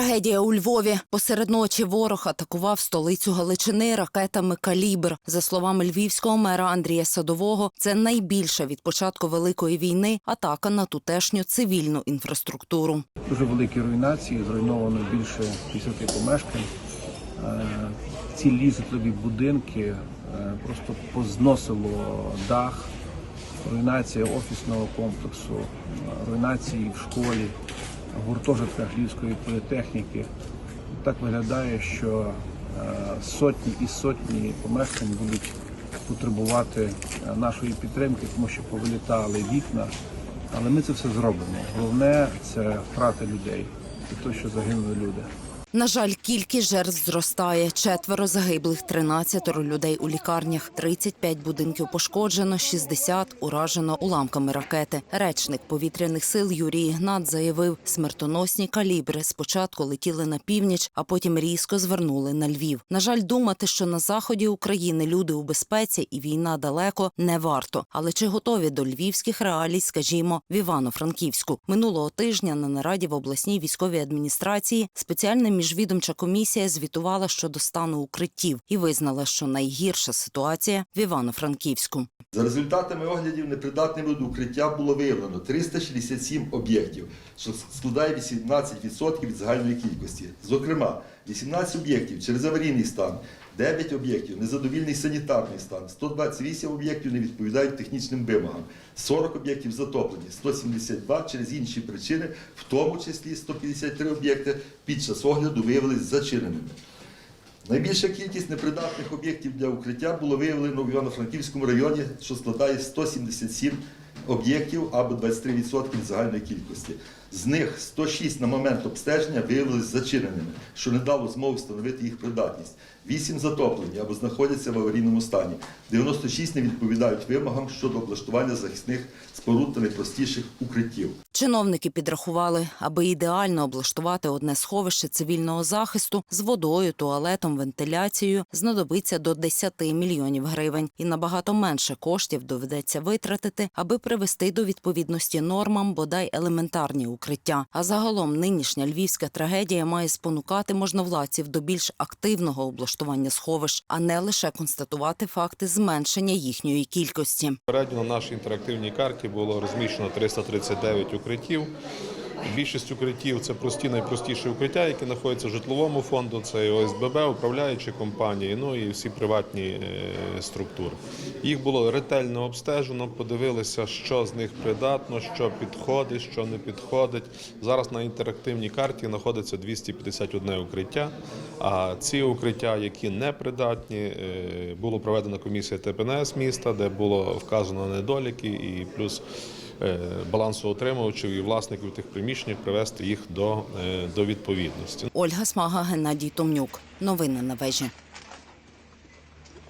Трагедія у Львові. Посеред ночі ворог атакував столицю Галичини ракетами «Калібр». За словами львівського мера Андрія Садового, це найбільша від початку великої війни атака на тутешню цивільну інфраструктуру. Дуже великі руйнації, зруйновано більше 50 помешкань. Е, Цілі житлові будинки е, просто позносило дах, руйнація офісного комплексу, е, руйнації в школі, гуртожитках Львівської політехніки. Так виглядає, що е, сотні і сотні помешкань будуть потребувати е, нашої підтримки, тому що повилітали вікна. Але ми це все зробимо. Головне це втрати людей і те, що загинули люди. На жаль, кількість жертв зростає. Четверо загиблих, 13 людей у лікарнях, 35 будинків пошкоджено, 60 уражено уламками ракети. Речник повітряних сил Юрій Ігнат заявив, смертоносні калібри спочатку летіли на північ, а потім різко звернули на Львів. На жаль, думати, що на заході України люди у безпеці і війна далеко не варто. Але чи готові до львівських реалій, скажімо, в Івано-Франківську минулого тижня на нараді в обласній військовій адміністрації спеціальна міжвідомча комісія звітувала щодо стану укриттів і визнала, що найгірша ситуація в Івано-Франківську. За результатами оглядів непридатними до укриття було виявлено 367 об'єктів, що складає 18% від загальної кількості. Зокрема, 18 об'єктів. Через аварійний стан, 9 об'єктів. Незадовільний санітарний стан, 128 об'єктів не відповідають технічним вимогам, 40 об'єктів затоплені, 172 через інші причини, в тому числі 153 об'єкти під час огляду виявилися зачиненими. Найбільша кількість непридатних об'єктів для укриття було виявлено в Івано-Франківському районі, що складає 177 об'єктів або 23% загальної кількості. З них 106 на момент обстеження виявилися зачиненими, що не дало змоги встановити їх придатність. 8 затоплені або знаходяться в аварійному стані. 96 не відповідають вимогам щодо облаштування захисних споруд та найпростіших укриттів. Чиновники підрахували, аби ідеально облаштувати одне сховище цивільного захисту з водою, туалетом, вентиляцією, знадобиться до 10 мільйонів гривень, і набагато менше коштів доведеться витратити, аби привести до відповідності нормам бодай елементарні укриття. А загалом нинішня львівська трагедія має спонукати можновладців до більш активного облаштування сховищ, а не лише констатувати факти зменшення їхньої кількості. Передньо на нашій інтерактивній карті було розміщено 339 укриттів. Більшість укриттів це прості найпростіші укриття, які знаходяться в житловому фонду. Це і ОСББ, управляючі компанії, ну і всі приватні е, структури. Їх було ретельно обстежено, подивилися, що з них придатно, що підходить, що не підходить. Зараз на інтерактивній карті знаходиться 251 укриття. А ці укриття, які не придатні, е, було проведена комісія ТПНС міста, де було вказано недоліки і плюс балансоутримувачів і власників тих приміщень привести їх до, е, до відповідності. Ольга Смага, Геннадій Томнюк. Новини на вежі.